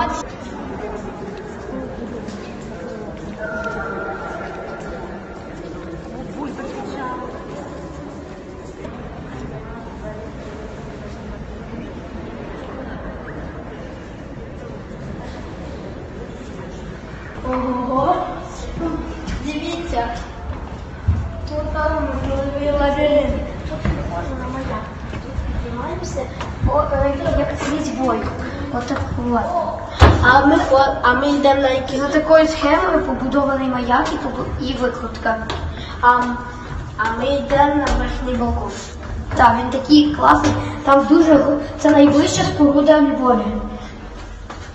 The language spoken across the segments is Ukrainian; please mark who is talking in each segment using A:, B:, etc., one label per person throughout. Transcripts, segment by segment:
A: молодцы. Ого, дивіться, тут там можливий лабіринт. Тут не можна на моя. Тут піднімаємося, як з різьбою. Отак от. А ми, а ми йдемо на якісь... За такою схемою побудований маяк і, побу- і викрутка. А, а ми йдемо на верхній балкон. Так, він такий класний. Там дуже це найближча споруда в Львові.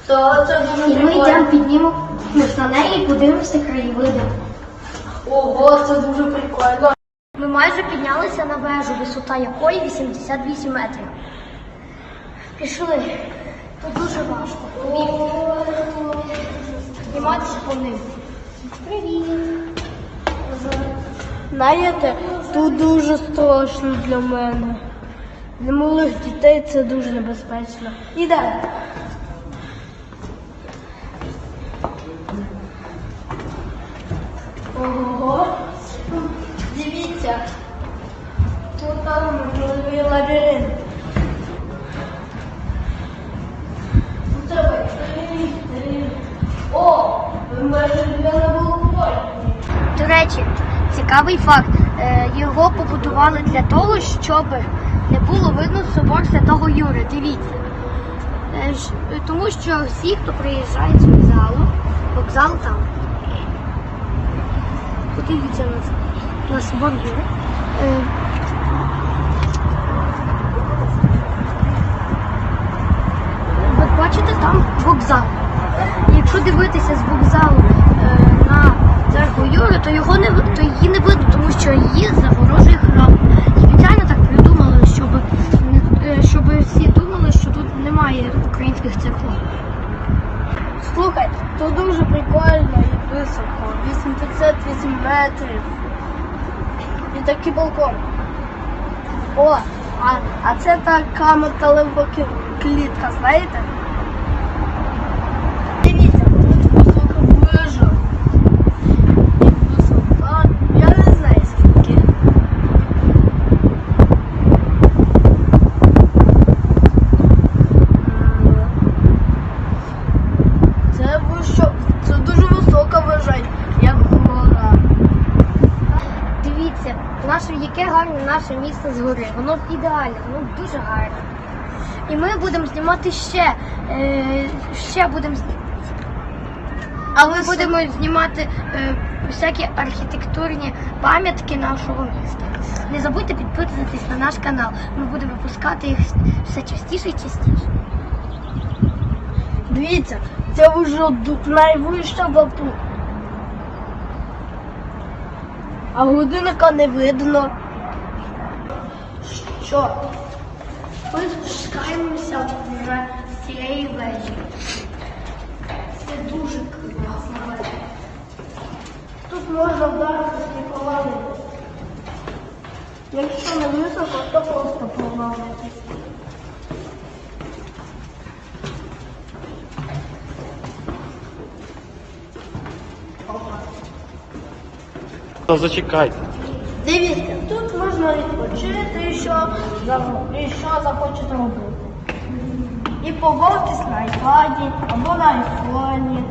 A: То це дуже І ми йдемо піднімемось на неї і подивимося краєвиди. Ого, це дуже прикольно. Ми майже піднялися на вежу, висота якої 88 метрів. Пішли. Тут дуже важко. Підніматися по ним. Привіт. Знаєте, тут дуже страшно для мене. Для малих дітей це дуже небезпечно. Іде. Ого. Дивіться. До речі, цікавий факт. Е, Його побудували для того, щоб не було видно собор Святого Юри. Дивіться. Е, Тому що всі, хто приїжджає з вокзалу, вокзал там. Подивіться на, це- на собор Юри. Е, Ви бачите там вокзал. Якщо дивитися з вокзалу е, на церкву Юри, то його не ви- то її не видно, тому що її загорожує храм. І спеціально так придумали, щоб не- е, щоб всі думали, що тут немає українських церков. Слухай, тут дуже прикольно і високо. 88 метрів. І такий балкон. О, а, а це така ки- клітка, знаєте? Дивіться, тут висока вежа. І висота, я не знаю скільки. Це це дуже висока вежа, як гора. Дивіться, наше, яке гарне наше місто згори. Воно ідеальне, воно дуже гарне. І ми будемо знімати ще. Е, ще будемо а ми будемо знімати е, всякі архітектурні пам'ятки нашого міста. Не забудьте підписуватись на наш канал. Ми будемо випускати їх все частіше і частіше. Дивіться, це вже найвища вапу. А годинника не видно. Що? Ми спускаємося вже з цієї вежі. Це дуже класна вежа. Тут можна вдарити сліпувати. Якщо не високо, то просто повалитись.
B: Та зачекайте.
A: Дивіться, тут можна відпочити, що, і що захочете робити. І побавтесь на айпаді або на айфоні.